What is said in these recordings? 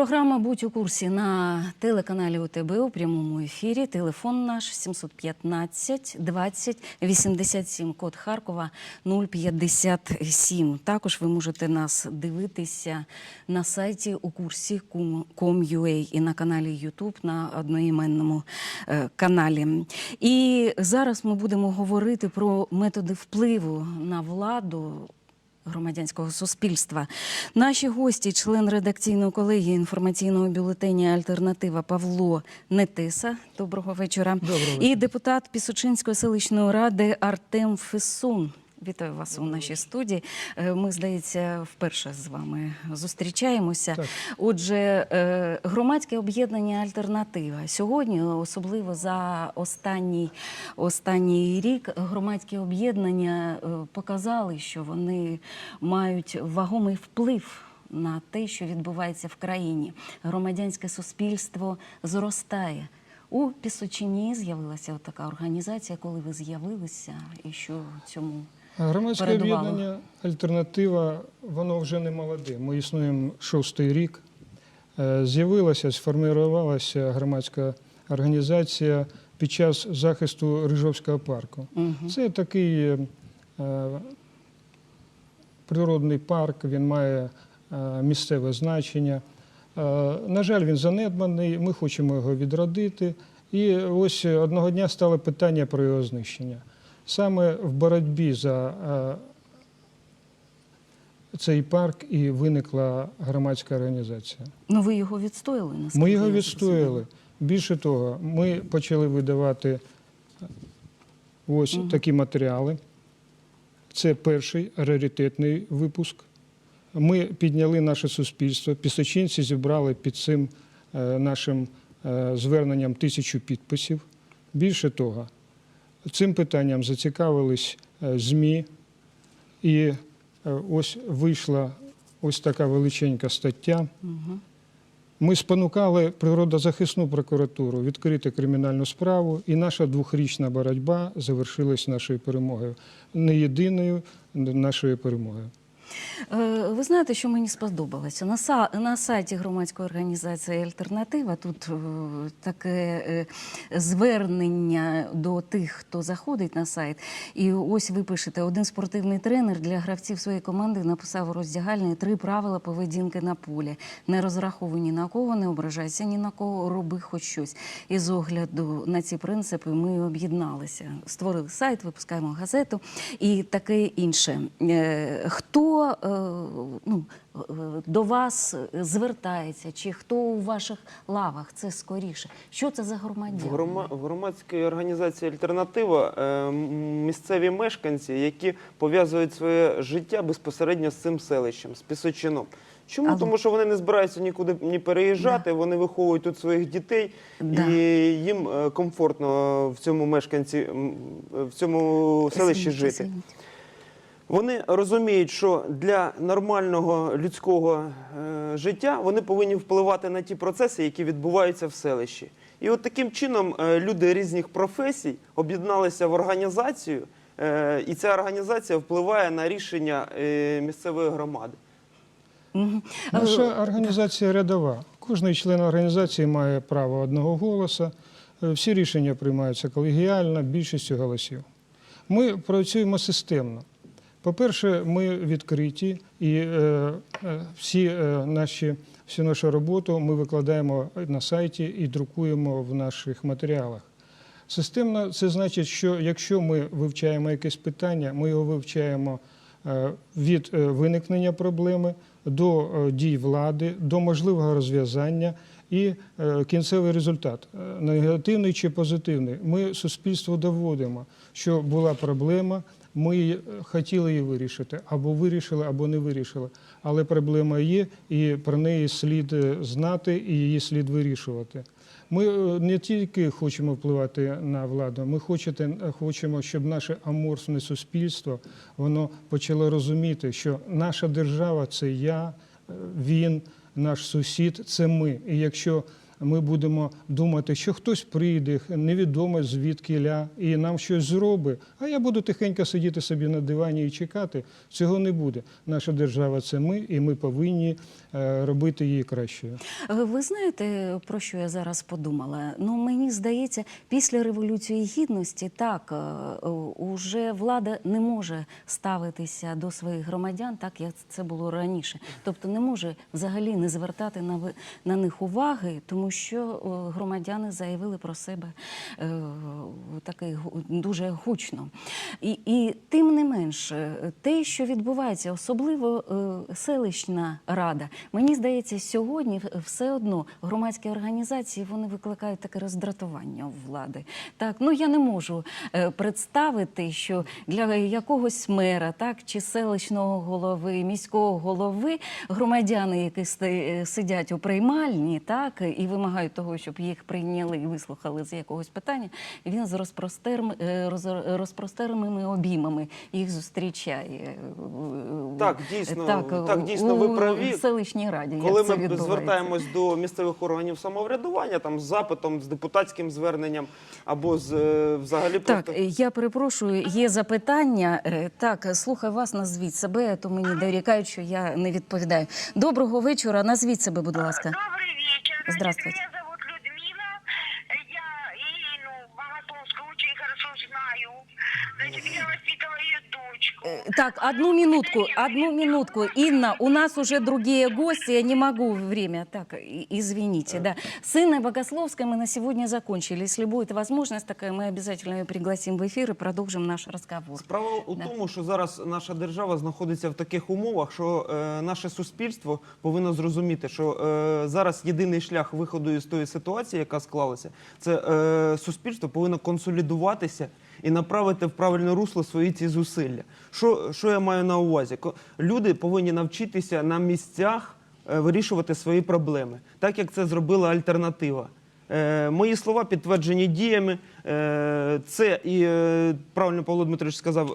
Програма Будь у курсі на телеканалі УТБ у прямому ефірі. Телефон наш 715 20 87, код Харкова 057. Також ви можете нас дивитися на сайті у курсі com.ua і на каналі YouTube на одноіменному е, каналі. І зараз ми будемо говорити про методи впливу на владу громадянського суспільства. Наші гості, член редакційної колегії інформаційного бюлетеня Альтернатива Павло Нетиса. Доброго вечора. Доброго І депутат Пісочинської селищної ради Артем Фесун. Вітаю вас у нашій студії. Е, Ми, здається, вперше з вами зустрічаємося. Так. Отже, е, громадське об'єднання Альтернатива сьогодні, особливо за останній, останній рік, громадські об'єднання е, показали, що вони мають вагомий вплив. На те, що відбувається в країні, громадянське суспільство зростає. У Пісочині з'явилася така організація, коли ви з'явилися, і що цьому Громадське передувало? об'єднання Альтернатива, воно вже не молоде. Ми існуємо шостий рік. Е, З'явилася, сформувалася громадська організація під час захисту Рижовського парку. Мгм. Це такий е, природний парк, він має е, місцеве значення. На жаль, він занедбаний, ми хочемо його відродити. І ось одного дня стало питання про його знищення. Саме в боротьбі за е, цей парк і виникла громадська організація. Ну ви його відстояли? наскільки Ми його відстояли. Більше того, ми почали видавати ось такі матеріали. Це перший раритетний випуск. Ми підняли наше суспільство. Пісочинці зібрали під цим е, нашим е, зверненням тисячу підписів. Більше того, цим питанням зацікавились е, ЗМІ, і е, ось вийшла ось така величенька стаття. Ми спонукали природозахисну прокуратуру відкрити кримінальну справу, і наша двохрічна боротьба завершилась нашою перемогою. Не єдиною нашою перемогою. Е, Ви знаєте, що мені сподобалося? На, на сайті громадської організації Альтернатива тут е, таке е, звернення до тих, хто заходить на сайт. І ось ви пишете: один спортивний тренер для гравців своєї команди написав у роздягальні три правила поведінки на полі. Не розраховуй ні на кого, не ображайся ні на кого, роби хоч щось. І з огляду на ці принципи ми об'єдналися, створили сайт, випускаємо газету і таке інше. Е, Хто е, ну, е, до вас звертається, чи хто у ваших лавах? Це скоріше. Що це за В, громадяни? грома... в громадській організації Альтернатива е, місцеві мешканці, які пов'язують своє життя безпосередньо з цим селищем, з Пісочином. Чому? Але- Тому що вони не збираються нікуди ні переїжджати, вони виховують тут своїх дітей, Да. і їм комфортно в цьому мешканці, в цьому селищі Извините, жити. Вони розуміють, що для нормального людського е, життя вони повинні впливати на ті процеси, які відбуваються в селищі. І от таким чином е, люди різних професій об'єдналися в організацію, е, і ця організація впливає на рішення е, місцевої громади. Наша організація рядова. Кожний член організації має право одного голосу. Е, Всі рішення приймаються колегіально, більшістю голосів. Ми працюємо системно. По-перше, ми відкриті і е, е, всі, е, наші, всю нашу роботу ми викладаємо на сайті і друкуємо в наших матеріалах. Системно це значить, що якщо ми вивчаємо якесь питання, ми його вивчаємо е, від е, виникнення проблеми до дій влади, до можливого розв'язання і кінцевий результат, негативний чи позитивний. Ми суспільству доводимо, що була проблема. Ми е, хотіли її вирішити, або вирішили, або не вирішили. Але проблема є, і про неї слід е, знати, і її слід вирішувати. Ми е, не тільки хочемо впливати на владу, ми хочете, хочемо, щоб наше аморфне суспільство воно почало розуміти, що наша держава це я, він, наш сусід, це ми. І якщо ми будемо думати, що хтось прийде, невідомо звідки ля, і нам щось зробить. А я буду тихенько сидіти собі на дивані і чекати. Цього не буде. Наша держава це ми, і ми повинні е, робити її кращою. Е, Ви знаєте, про що я зараз подумала? Ну, мені здається, після Революції Гідності так, е, уже влада не може ставитися до своїх громадян так, як це було раніше. Тобто не може взагалі не звертати на, на них уваги, тому що громадяни заявили про себе е, такий дуже гучно. І, і тим не менш, е, те, що відбувається, особливо е, селищна рада, мені здається, сьогодні все одно громадські організації вони викликають таке роздратування у влади. Так, ну я не можу е, представити, що для якогось мера, так чи селищного голови, міського голови, громадяни, які сидять у приймальні, так і вимагають того, щоб їх прийняли і вислухали з якогось питання, він з розпростерм, е, розпростерними обіймами їх зустрічає. Так, дійсно, так, дійсно, у ви праві. селищній раді. Коли це ми звертаємось до місцевих органів самоврядування, там з запитом, з депутатським зверненням або з е, взагалі Так, просто я перепрошую, є запитання. Е, Так, слухай вас, назвіть себе, то мені дорікають, що я не відповідаю. Доброго вечора, назвіть себе, будь ласка. Здравствуйте. Так, одну минутку, одну минутку. Инна, у нас уже другие гости, я не могу время. Так, и- извините, да. С Инной Богословской мы на сегодня закончили. Если будет возможность такая, мы обязательно ее пригласим в эфир и продолжим наш разговор. Справа у Да. тому, що зараз наша держава знаходиться в таких умовах, що е, наше суспільство повинно зрозуміти, що е, зараз єдиний шлях виходу із тої ситуації, яка склалася, це е, суспільство повинно консолідуватися і направити в правильне русло свої ці зусилля. Що, що я маю на увазі? Люди повинні навчитися на місцях е, вирішувати свої проблеми, так як це зробила альтернатива. Е, мої слова підтверджені діями. Е, це і правильно Павло Дмитрович сказав,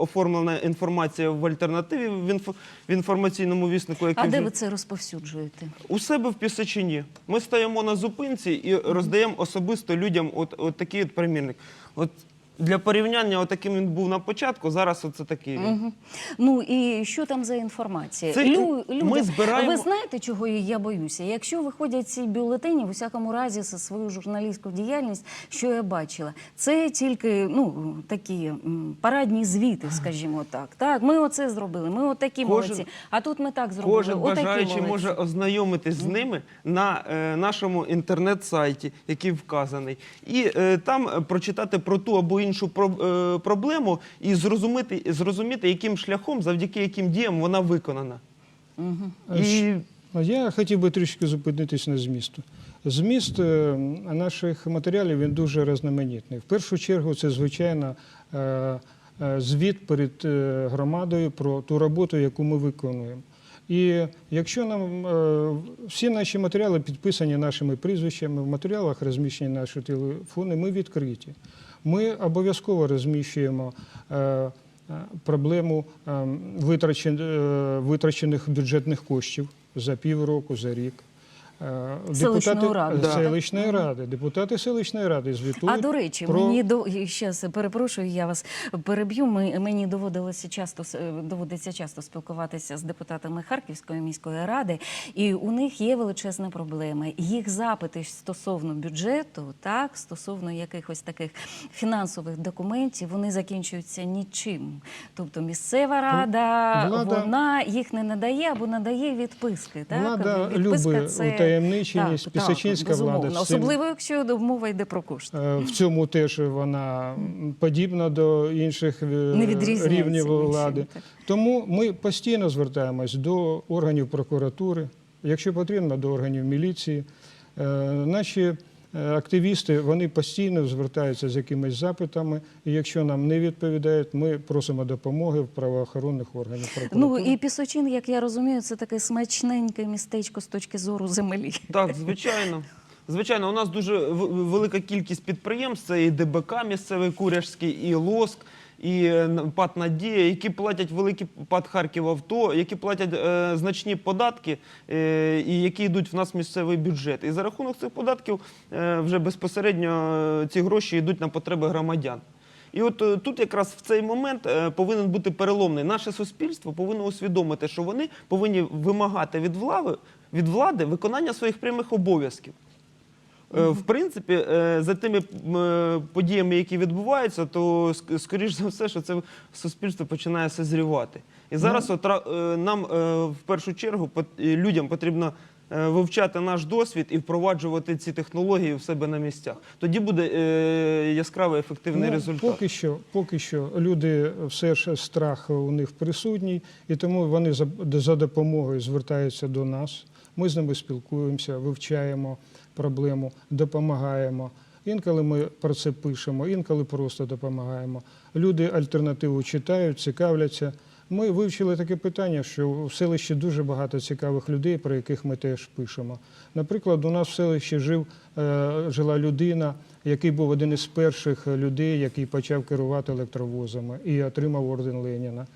оформлена інформація в альтернативі в, інфо, в інформаційному віснику, який А де ви це розповсюджуєте? у себе в Пісочині. Ми стоїмо на зупинці і роздаємо особисто людям от, от такий от примірник. От для порівняння, отаким він був на початку, зараз оце такий. він. Мгм. Ну і що там за інформація? Це Лю- ми збираємо- Ви знаєте, чого я боюся? Якщо виходять ці бюлетені, в усякому разі, за свою журналістську діяльність, що я бачила, це тільки ну такі м, парадні звіти, скажімо так. Так, ми оце зробили, ми отакі Кожен- молодці. А тут ми так зробили. Кожен отакі бажаючий молодці. може ознайомитись з ними на е, нашому інтернет-сайті, який вказаний, і е, там е, прочитати про ту або іншу про, е, проблему і зрозуміти, зрозуміти, яким шляхом, завдяки яким діям вона виконана. І Ну, Я хотів би трішки зупинитись на змісту. Зміст е, наших матеріалів він дуже різноманітний. В першу чергу, це звичайно е, звіт перед громадою про ту роботу, яку ми виконуємо. І якщо нам всі наші матеріали підписані нашими прізвищами, в матеріалах розміщені наші телефони, ми відкриті. Ми обов'язково розміщуємо. е, е, Проблему е, е, витрачених бюджетних коштів за півроку, за рік. Е, Селищної ради, селищної ради, депутати селищної ради звітують А до речі, про мені до щас перепрошую, я вас переб'ю. Ми мені доводилося часто е, доводиться часто спілкуватися з депутатами Харківської міської ради, і у них є величезна проблема. Їх запити стосовно бюджету, так стосовно якихось таких фінансових документів, вони закінчуються нічим. Тобто місцева рада влада- вона їх не надає або надає відписки. Так Влада Відписка любить утаємниченість, так, пісочинська так, влада цим- особливо якщо мова йде про кошти. Е, В цьому теж вона подібна до інших е, рівнів влади. Тому ми постійно звертаємось до органів прокуратури, якщо потрібно, до органів міліції. Е, Наші активісти вони постійно звертаються з якимись запитами, і якщо нам не відповідають, ми просимо допомоги в правоохоронних органів Ну і Пісочин, як я розумію, це таке смачненьке містечко з точки зору землі. Так, звичайно. Звичайно, у нас дуже велика кількість підприємств. Це і ДБК місцевий Куряжський, і ЛОСК, і е, ПАТ Надія, які платять великий ПАТ Харків Авто, які платять е, значні податки е, і які йдуть в нас місцевий бюджет. І за рахунок цих податків е, вже безпосередньо е, ці гроші йдуть на потреби громадян. І от е, тут якраз в цей момент повинен бути переломний. Наше суспільство повинно усвідомити, що вони повинні вимагати від влади, від влади виконання своїх прямих обов'язків. Е, В принципі, е, за тими е, подіями, які відбуваються, то ск- скоріш за все, що це суспільство починає созрівати. І зараз от, нам в першу чергу людям потрібно вивчати наш досвід і впроваджувати ці технології в себе на місцях. Тоді буде яскравий ефективний Ну, результат. Поки що, поки що люди все ж страх у них присутній, і тому вони за, за допомогою звертаються до нас. Ми з ними спілкуємося, вивчаємо проблему, допомагаємо. Інколи ми про це пишемо, інколи просто допомагаємо. Люди альтернативу читають, цікавляться. Ми вивчили таке питання, що в селищі дуже багато цікавих людей, про яких ми теж пишемо. Наприклад, у нас в селищі жив, е, жила людина, який був один із перших людей, який почав керувати електровозами і отримав орден Леніна.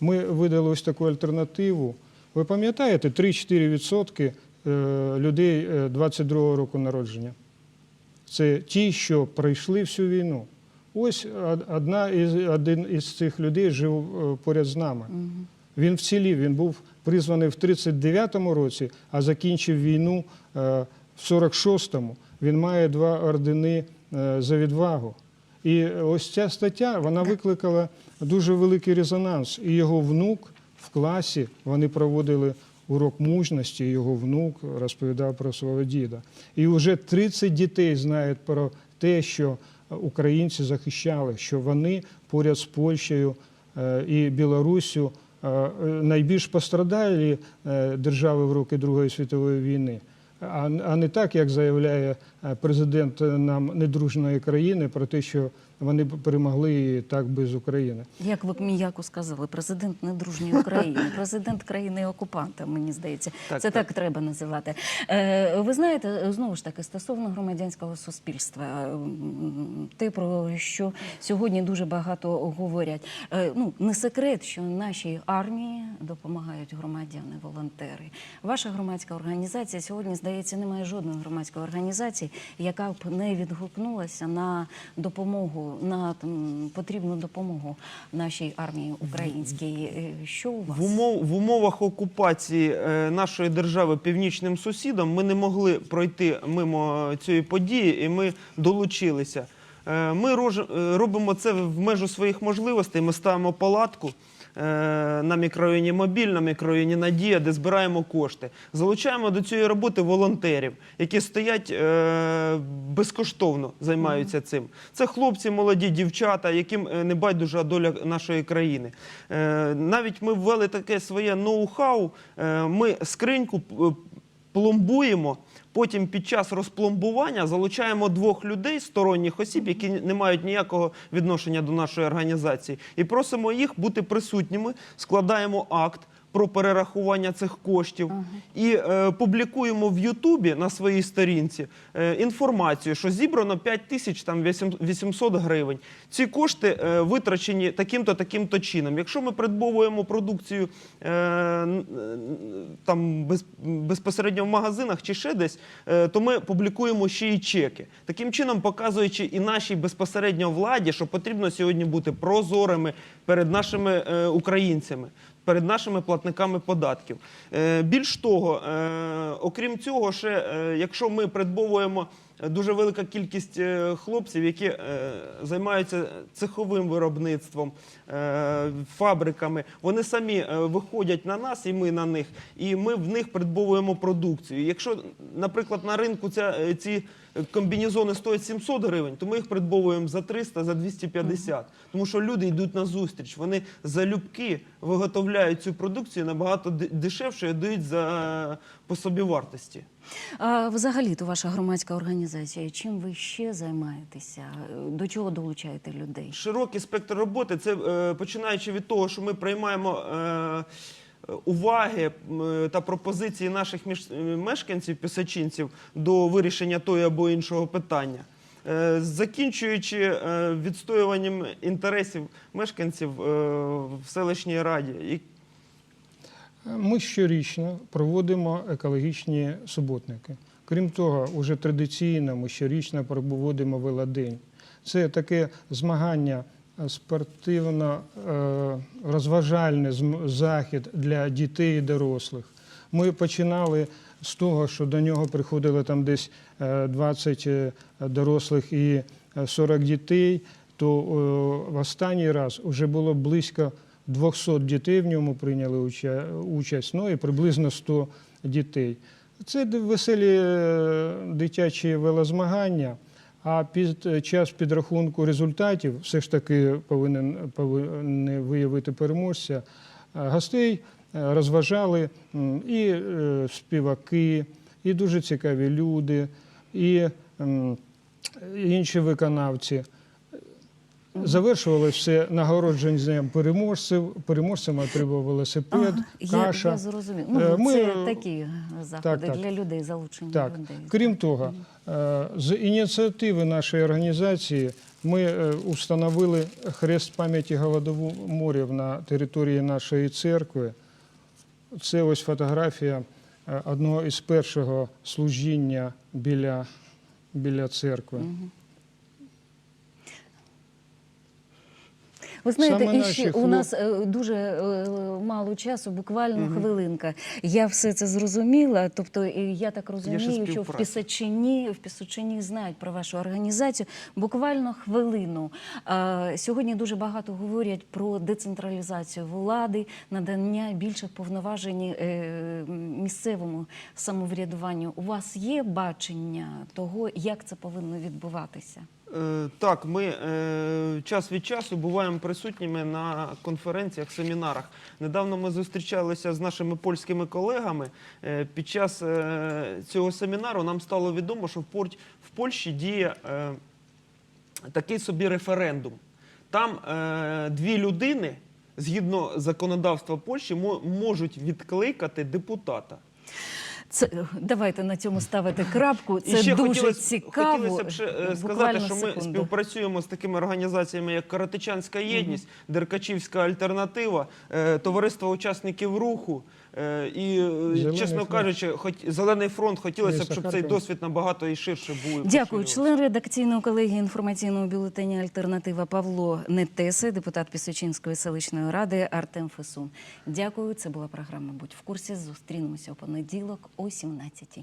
Ми видали ось таку альтернативу. Ви пам'ятаєте, 3-4% е, людей е, 22-го року народження. Це ті, що пройшли всю війну. Ось одна із, один із цих людей жив е, поряд з нами. Він вцілів, він був призваний в 39-му році, а закінчив війну е, в 46-му. Він має два ордени е, за відвагу. І ось ця стаття вона викликала дуже великий резонанс. І його внук в класі вони проводили урок мужності, його внук розповідав про свого діда. І вже 30 дітей знають про те, що українці захищали, що вони поряд з Польщею е, і Білоруссю е, е, найбільш пострадалі е, держави в роки Другої світової війни. А не так, як заявляє е, президент нам недружної країни про те, що вони б перемогли так без України. Як ви м'яко сказали, президент недружньої України, президент країни окупанта, мені здається, Так, це так. так. треба називати. Е, ви знаєте, знову ж таки, стосовно громадянського суспільства, те, про що сьогодні дуже багато говорять. Е, ну не секрет, що нашій армії допомагають громадяни, волонтери. Ваша громадська організація сьогодні здається, немає жодної громадської організації, яка б не відгукнулася на допомогу, на там, потрібну допомогу нашій армії українській. Е, Що у вас? В, умов, в умовах окупації е, нашої держави північним сусідом ми не могли пройти мимо цієї події, і ми долучилися. Е, Ми робимо це в межу своїх можливостей. Ми ставимо палатку на мікрорайоні Мобіль, на мікрорайоні Надія, де збираємо кошти. Залучаємо до цієї роботи волонтерів, які стоять е, безкоштовно займаються цим. Це хлопці, молоді дівчата, яким е, не байдужа доля нашої країни. Е, Навіть ми ввели таке своє ноу-хау. Е, Ми скриньку пломбуємо. Потім під час розпломбування залучаємо двох людей, сторонніх осіб, які не мають ніякого відношення до нашої організації, і просимо їх бути присутніми, складаємо акт. Про перерахування цих коштів і е, публікуємо в Ютубі на своїй сторінці е, інформацію, що зібрано 5 тисяч там 800 гривень. Ці кошти е, витрачені таким-то таким-то чином. Якщо ми придбовуємо продукцію е, там без, безпосередньо в магазинах чи ще десь, е, то ми публікуємо ще й чеки. Таким чином, показуючи і нашій безпосередньо владі, що потрібно сьогодні бути прозорими перед нашими е, українцями. Перед нашими платниками податків. Е, Більш того, е, окрім цього, ще е, якщо ми придбовуємо дуже велика кількість е, хлопців, які е, займаються цеховим виробництвом, е, фабриками, вони самі виходять на нас, і ми на них, і ми в них придбовуємо продукцію. Якщо, наприклад, на ринку ця, ці комбінезони стоять 700 гривень, то ми їх придбовуємо за 300, за 250. Тому що люди йдуть на зустріч, вони залюбки виготовляють цю продукцію набагато дешевше і дають за по собі вартості. А взагалі, то ваша громадська організація, чим ви ще займаєтеся? До чого долучаєте людей? Широкий спектр роботи. Це е, починаючи від того, що ми приймаємо. Е, Уваги та пропозиції наших е, мешканців, пісачинців до вирішення того або іншого питання. закінчуючи відстоюванням інтересів мешканців в селищній раді. Ми щорічно проводимо екологічні суботники. Крім того, уже традиційно ми щорічно проводимо велодень. Це таке змагання спортивно-розважальний захід для дітей і дорослих. Ми починали з того, що до нього приходило там десь е, 20 е, дорослих і е, 40 дітей, то е, в останній раз вже було близько 200 дітей в ньому прийняли участь, ну і приблизно 100 дітей. Це веселі е, дитячі велозмагання, а під е, час підрахунку результатів все ж таки повинен, повинен виявити переможця. Е, Гостей розважали і співаки, і дуже цікаві люди, і інші виконавці. Завершували все нагородженням переможців. Переможцям отримав велосипед, я, каша. я зрозумів. Е, Ну, ми- це такі заходи так. для людей, залучення Так, людей. крім того, е, з ініціативи нашої організації ми е, установили хрест пам'яті голодоморів на території нашої церкви. Це ось фотографія е, одного із першого служіння біля, біля церкви. Ви знаєте, Саме і ще у нас е, дуже е, мало часу, буквально хвилинка. Я все це зрозуміла. Тобто, я так розумію, що в. Пісочині, в Пісочині знають про вашу організацію. Буквально хвилину. Е, Сьогодні дуже багато говорять про децентралізацію влади, надання більших повноважень е, місцевому самоврядуванню. У вас є бачення того, як це повинно відбуватися? Е, Так, ми е, час від часу буваємо присутніми на конференціях, семінарах. Недавно ми зустрічалися з нашими польськими колегами. Е, Під час цього семінару нам стало відомо, що в, Польщі діє такий собі референдум. Там дві людини, згідно законодавства Польщі, можуть відкликати депутата. Це давайте на цьому ставити крапку. І Це ще дуже хотілося, цікаво. Хотілося б ще е, сказати, що що ми співпрацюємо з такими організаціями, як Каратичанська єдність, Деркачівська альтернатива, е, товариство учасників руху. Е, І, е, Зелений чесно фронт. кажучи, хоч зелений фронт хотілося б, щоб цей досвід набагато і ширше був. Дякую. Член редакційної колегії інформаційного бюлетеня Альтернатива Павло Нетеси, депутат Пісочинської селищної ради Артем Фесун. Дякую. Це була програма Будь в курсі. Зустрінемося у понеділок о 17